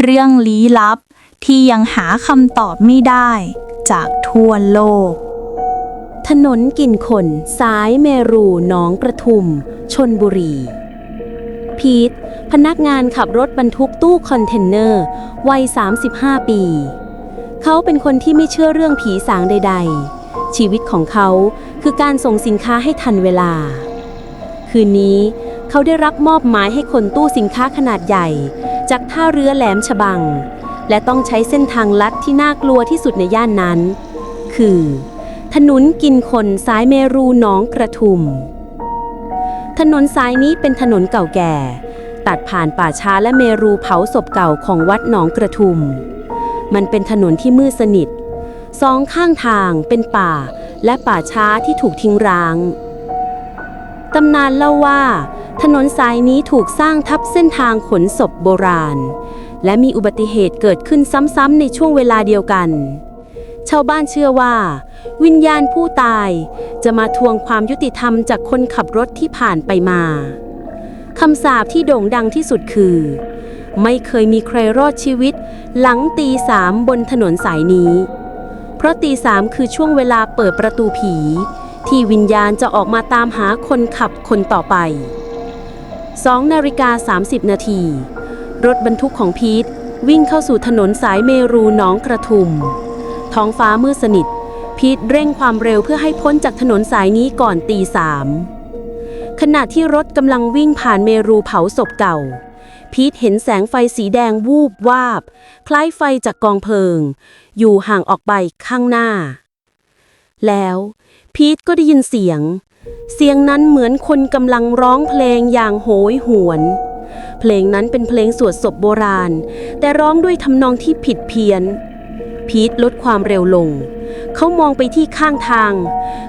เรื่องลี้ลับที่ยังหาคำตอบไม่ได้ จากทั่วโลก ถนนกินขนสายเมรูหนองกระทุมชนบุรี พีท พนักงานขับรถบรรทุกตู้คอนเทนเนอร์ วัย 35 ปี เขาเป็นคนที่ไม่เชื่อเรื่องผีสางใด ๆ ชีวิตของเขาคือการส่งสินค้าให้ทันเวลา คืนนี้เขาได้รับมอบหมายให้คนตู้สินค้าขนาดใหญ่ จากท่าเรือแหลมฉบัง และต้องใช้เส้นทางลัดที่น่ากลัวที่สุดในย่านนั้น คือ ถนนกินคนสายเมรูหนองกระทุม ถนนสายนี้เป็นถนนเก่าแก่ ตัดผ่านป่าช้าและเมรูเผาศพเก่าของวัดหนองกระทุม มันเป็นถนนที่มืดสนิทสองข้างทางเป็นป่าและป่าช้าที่ถูกทิ้งร้าง ตำนานเล่าว่า ถนนสายนี้ถูกสร้างทับเส้นทางขนศพโบราณ และมีอุบัติเหตุเกิดขึ้นซ้ำๆในช่วงเวลาเดียวกัน ชาวบ้านเชื่อว่า วิญญาณผู้ตายจะมาทวงความยุติธรรมจากคนขับรถที่ผ่านไปมาคำสาปที่โด่งดังที่สุดคือ ไม่เคยมีใครรอดชีวิต หลังตีสามบนถนนสายนี้ เพราะตีสามคือช่วงเวลาเปิดประตูผี ที่วิญญาณจะออกมาตามหาคนขับคนต่อไป 2นาฬิกา30 นาที รถบรรทุกของพีทวิ่งเข้าสู่ถนนสายเมรูหนองกระทุม ท้องฟ้ามืดสนิท พีทเร่งความเร็วเพื่อให้พ้นจากถนนสายนี้ก่อนตีสามขณะที่รถกำลังวิ่งผ่านเมรูเผาศพเก่า พีทเห็นแสงไฟสีแดงวูบวาบ คล้ายไฟจากกองเพลิง อยู่ห่างออกไปข้างหน้า แล้ว พีทก็ได้ยินเสียง เสียงนั้นเหมือนคนกำลังร้องเพลงอย่างโหยหวน เพลงนั้นเป็นเพลงสวดศพโบราณ แต่ร้องด้วยทำนองที่ผิดเพี้ยน พีทลดความเร็วลง เขามองไปที่ข้างทาง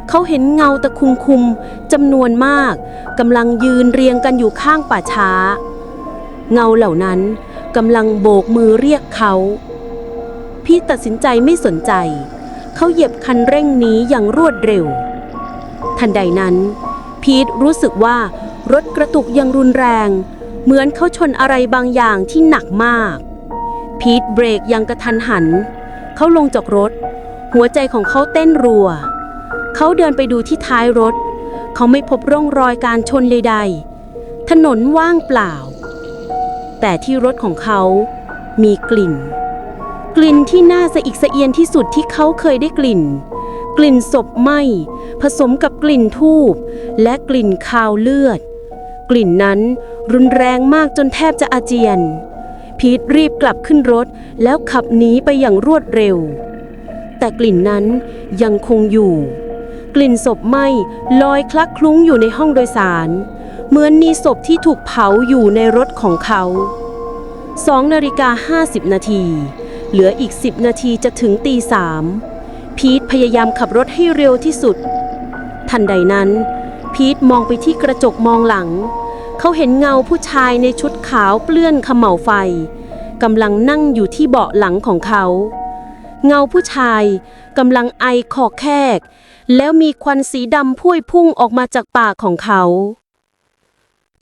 เขาเห็นเงาตะคุมคุมจำนวนมากกำลังยืนเรียงกันอยู่ข้างป่าช้า เงาเหล่านั้นกำลังโบกมือเรียกเขา พีทตัดสินใจไม่สนใจ เขาเหยียบคันเร่งหนี้อย่างรวดเร็ว ทันใดนั้น พีทรู้สึกว่ารถกระตุกย่างรุนแรง เหมือนเขาชนอะไรบางอย่างที่หนักมาก พีทเบรกย่างกระทันหัน เขาลงจากรถ หัวใจของเขาเต้นรัว เขาเดินไปดูที่ท้ายรถ เขาไม่พบร่องรอยการชนใดๆ ถนนว่างเปล่า แต่ที่รถของเขามีกลิ่น กลิ่นที่น่าสะอิกสะเอียนที่สุดที่เขาเคยได้กลิ่น กลิ่นศพไหม้ผสมกับกลิ่นทูบและกลิ่นคาวเลือด กลิ่นนั้นรุนแรงมากจนแทบจะอาเจียน พีทรีบกลับขึ้นรถแล้วขับหนีไปอย่างรวดเร็ว แต่กลิ่นนั้นยังคงอยู่ กลิ่นศพไหม้ลอยคลักคลุ้งอยู่ในห้องโดยสาร เหมือนมีศพที่ถูกเผาอยู่ในรถของเขา2นาฬิกา50 นาที เหลืออีก 10 นาทีจะถึงตีสาม พีทพยายามขับรถให้เร็วที่สุด ทันใดนั้น พีทมองไปที่กระจกมองหลัง เขาเห็นเงาผู้ชายในชุดขาวเปลื้อนขมเหลาไฟกำลังนั่งอยู่ที่เบาะหลังของเขา เงาผู้ชายกำลังไอคอแคก แล้วมีควันสีดำพุ่ยพุ่งออกมาจากปากของเขา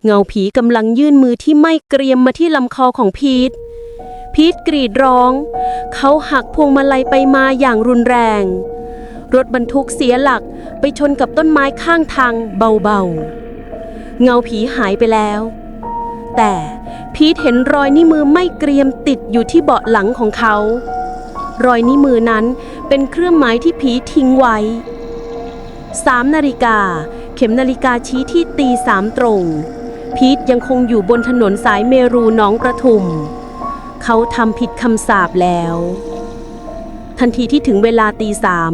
เงาผีกำลังยื่นมือที่ไม่เกรียมมาที่ลำคอของพีท พีทกรีดร้อง เขาหักพวงมาลัยไปมาอย่างรุนแรง รถบรรทุกเสียหลักไปชนกับต้นไม้ข้างทางเบาๆ เงาผีหายไปแล้ว แต่พีทเห็นรอยนิ้วมือไม่เกรียมติดอยู่ที่เบาะหลังของเขา รอยนิ้วมือนั้นเป็นเครื่องหมายที่ผีทิ้งไว้3นาฬิกา เข็มนาฬิกาชี้ที่ตีสามตรง พีทยังคงอยู่บนถนนสายเมรูหนองประทุม เขาทำผิดคำสาปแล้ว ทันทีที่ถึงเวลาตีสาม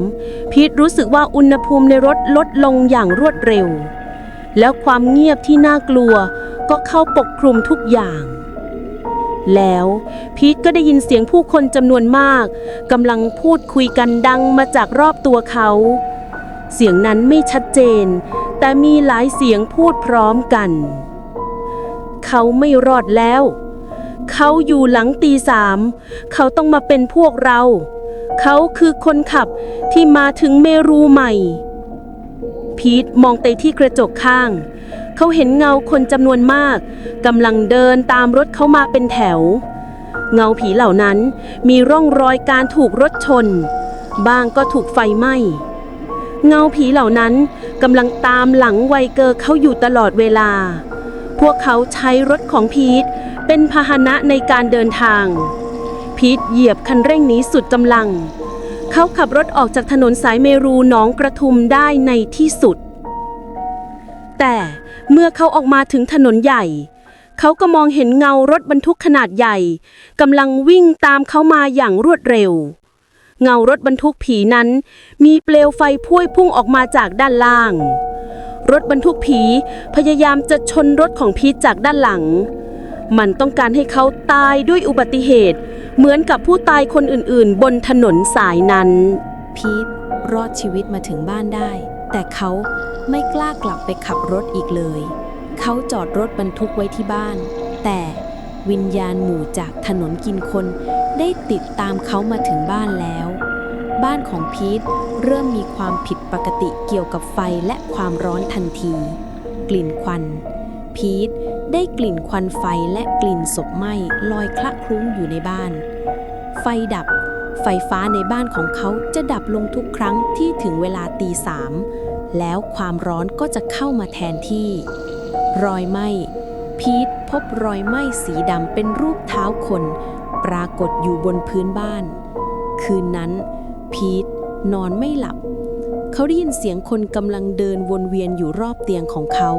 พีทรู้สึกว่าอุณหภูมิในรถลดลงอย่างรวดเร็ว แล้วความเงียบที่น่ากลัวก็เข้าปกคลุมทุกอย่าง แล้วพีทก็ได้ยินเสียงผู้คนจำนวนมากกำลังพูดคุยกันดังมาจากรอบตัวเขา เสียงนั้นไม่ชัดเจน แต่มีหลายเสียงพูดพร้อมกัน เขาไม่รอดแล้ว เขาอยู่หลังตีสามเขาต้องมาเป็นพวกเรา เขาคือคนขับที่มาถึงเมรูใหม่ พีทมองไปที่กระจกข้าง เขาเห็นเงาคนจำนวนมากกำลังเดินตามรถเขามาเป็นแถว เงาผีเหล่านั้นมีร่องรอยการถูกรถชน บ้างก็ถูกไฟไหม้เงาผีเหล่านั้นกำลังตามหลังไวเกอร์เขาอยู่ตลอดเวลา วกเขาใช้รถของพีทเป็นพาหนะในการเดินทาง พีทเหยียบคันเร่งหนี้สุดกำลัง เขาขับรถออกจากถนนสายเมรูหนองกระทุมได้ในที่สุด แต่เมื่อเขาออกมาถึงถนนใหญ่ เขาก็มองเห็นเงารถบรรทุกขนาดใหญ่กำลังวิ่งตามเขามาอย่างรวดเร็ว เงารถบรรทุกผีนั้น มีเปลวไฟพวยพุ่งออกมาจากด้านล่าง รถบรรทุกผีพยายามจะชนรถของพีทจากด้านหลัง มันต้องการให้เขาตายด้วยอุบัติเหตุ เหมือนกับผู้ตายคนอื่นๆ บนถนนสายนั้น พีทรอดชีวิตมาถึงบ้านได้ แต่เขาไม่กล้ากลับไปขับรถอีกเลย เขาจอดรถบรรทุกไว้ที่บ้าน แต่วิญญาณหมู่จากถนนกินคน ได้ติดตามเขามาถึงบ้านแล้ว บ้านของพีท เริ่มมีความผิดปกติเกี่ยวกับไฟและความร้อนทันที กลิ่นควัน พีทได้กลิ่นควันไฟและกลิ่นศพไหม้ลอยคละคลุ้งอยู่ในบ้าน ไฟดับ ไฟฟ้าในบ้านของเขาจะดับลงทุกครั้งที่ถึงเวลาตีสามแล้วความร้อนก็จะเข้ามาแทนที่ รอยไหม้พีทพบรอยไหม้สีดำเป็นรูปเท้าคน ปรากฏอยู่บนพื้นบ้าน คืนนั้น พีท นอนไม่หลับ เขาได้ยินเสียงคนกำลังเดินวนเวียนอยู่รอบเตียงของเขา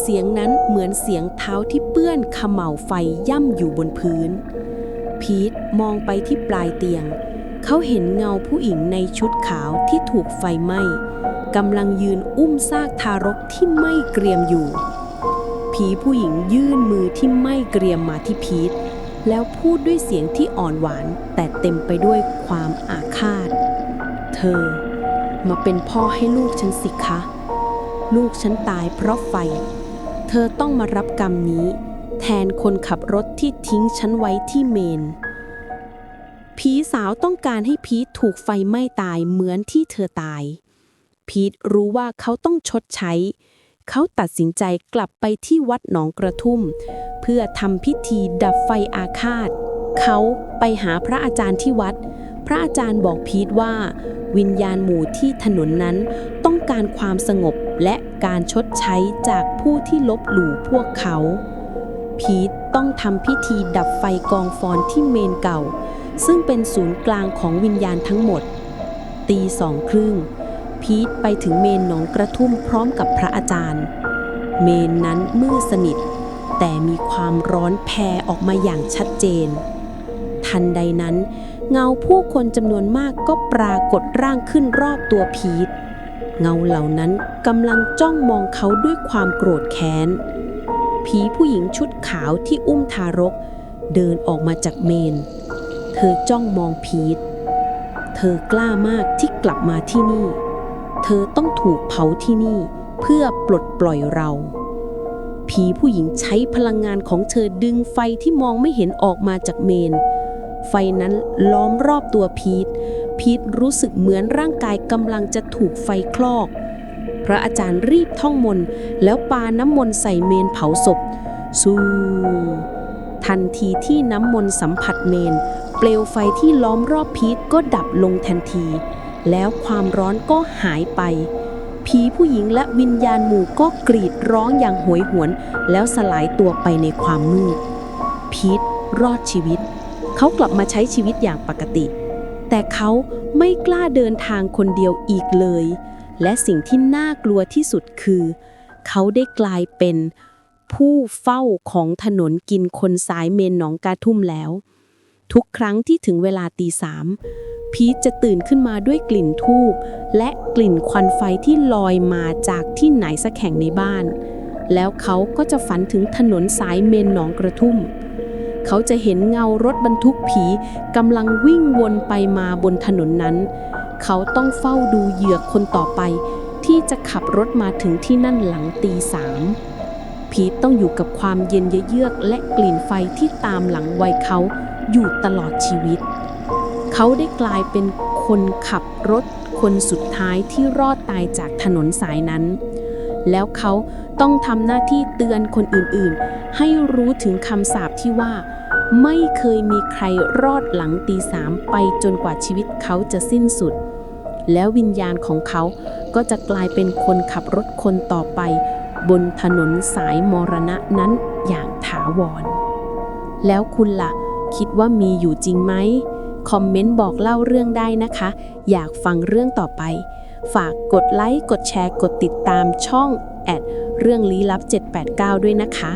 เสียงนั้นเหมือนเสียงเท้าที่เปื้อนขม่าวไฟย่ำอยู่บนพื้น พีทมองไปที่ปลายเตียง เขาเห็นเงาผู้หญิงในชุดขาวที่ถูกไฟไหม้กำลังยืนอุ้มซากทารกที่ไม้เกรียมอยู่ ผีผู้หญิงยื่นมือที่ไม้เกรียมมาที่พีทแล้วพูดด้วยเสียงที่อ่อนหวานแต่เต็มไปด้วยความอาฆาต เธอ มาเป็นพ่อให้ลูกฉันสิคะ ลูกฉันตายเพราะไฟ เธอต้องมารับกรรมนี้ แทนคนขับรถที่ทิ้งฉันไว้ที่เมน ผีสาวต้องการให้พีทถูกไฟไหม้ตายเหมือนที่เธอตาย พีทรู้ว่าเขาต้องชดใช้ เขาตัดสินใจกลับไปที่วัดหนองกระทุ่ม เพื่อทำพิธีดับไฟอาฆาต เขาไปหาพระอาจารย์ที่วัด พระอาจารย์บอกพีทว่า วิญญาณหมู่ที่ถนนนั้นต้องการความสงบและการชดใช้จากผู้ที่ลบหลู่พวกเขา พีทต้องทำพิธีดับไฟกองฟอนที่เมนเก่า ซึ่งเป็นศูนย์กลางของวิญญาณทั้งหมด ตีสองครึ่ง พีทไปถึงเมนหนองกระทุ่มพร้อมกับพระอาจารย์ เมนนั้นมืดสนิท แต่มีความร้อนแผ่ออกมาอย่างชัดเจน ทันใดนั้น เงาผู้คนจำนวนมากก็ปรากฏร่างขึ้นรอบตัวพีทเงาเหล่านั้นกำลังจ้องมองเขาด้วยความโกรธแค้น ผีผู้หญิงชุดขาวที่อุ้มทารก เดินออกมาจากเมน เธอจ้องมองพีทเธอกล้ามากที่กลับมาที่นี่ เธอต้องถูกเผาที่นี่เพื่อปลดปล่อยเรา ผีผู้หญิงใช้พลังงานของเธอดึงไฟที่มองไม่เห็นออกมาจากเมน ไฟนั้นล้อมรอบตัวพีท พีทรู้สึกเหมือนร่างกายกำลังจะถูกไฟคลอก พระอาจารย์รีบท่องมนต์แล้วปาน้ำมนต์ใส่เมนเผาศพ สู้ทันทีที่น้ำมนต์สัมผัสเมน เปลวไฟที่ล้อมรอบพีทก็ดับลงทันที แล้วความร้อนก็หายไปผีผู้หญิงและวิญญาณหมู่ก็กรีดร้องอย่างโหยหวน แล้วสลายตัวไปในความมืด พีทรอดชีวิต เขากลับมาใช้ชีวิตอย่างปกติ แต่เขาไม่กล้าเดินทางคนเดียวอีกเลย และสิ่งที่น่ากลัวที่สุดคือ เขาได้กลายเป็นผู้เฝ้าของถนนกินคนสายเมนหนองกาทุ่มแล้ว ทุกครั้งที่ถึงเวลาตีสามพีทจะตื่นขึ้นมาด้วยกลิ่นทูบและกลิ่นควันไฟที่ลอยมาจากที่ไหนสักแห่งในบ้าน แล้วเขาก็จะฝันถึงถนนสายเมนหนองกระทุ่ม เขาจะเห็นเงารถบรรทุกผีกำลังวิ่งวนไปมาบนถนนนั้น เขาต้องเฝ้าดูเหยื่อคนต่อไป ที่จะขับรถมาถึงที่นั่นหลังตีสามพีต้องอยู่กับความเย็นเยือกและกลิ่นไฟที่ตามหลังวัยเขาอยู่ตลอดชีวิต เขาได้กลายเป็นคนขับรถคนสุดท้ายที่รอดตายจากถนนสายนั้น แล้วเขาต้องทำหน้าที่เตือนคนอื่นๆ ให้รู้ถึงคำสาปที่ว่า ไม่เคยมีใครรอดหลังตีสามไปจนกว่าชีวิตเขาจะสิ้นสุด แล้ววิญญาณของเขาก็จะกลายเป็นคนขับรถคนต่อไป บนถนนสายมรณะนั้นอย่างถาวร แล้วคุณล่ะ คิดว่ามีอยู่จริงไหมคอมเมนต์บอกเล่าเรื่องได้นะคะ อยากฟังเรื่องต่อไป ฝากกดไลค์ กดแชร์ กดติดตามช่องแอดเรื่องลี้ลับ 789 ด้วยนะคะ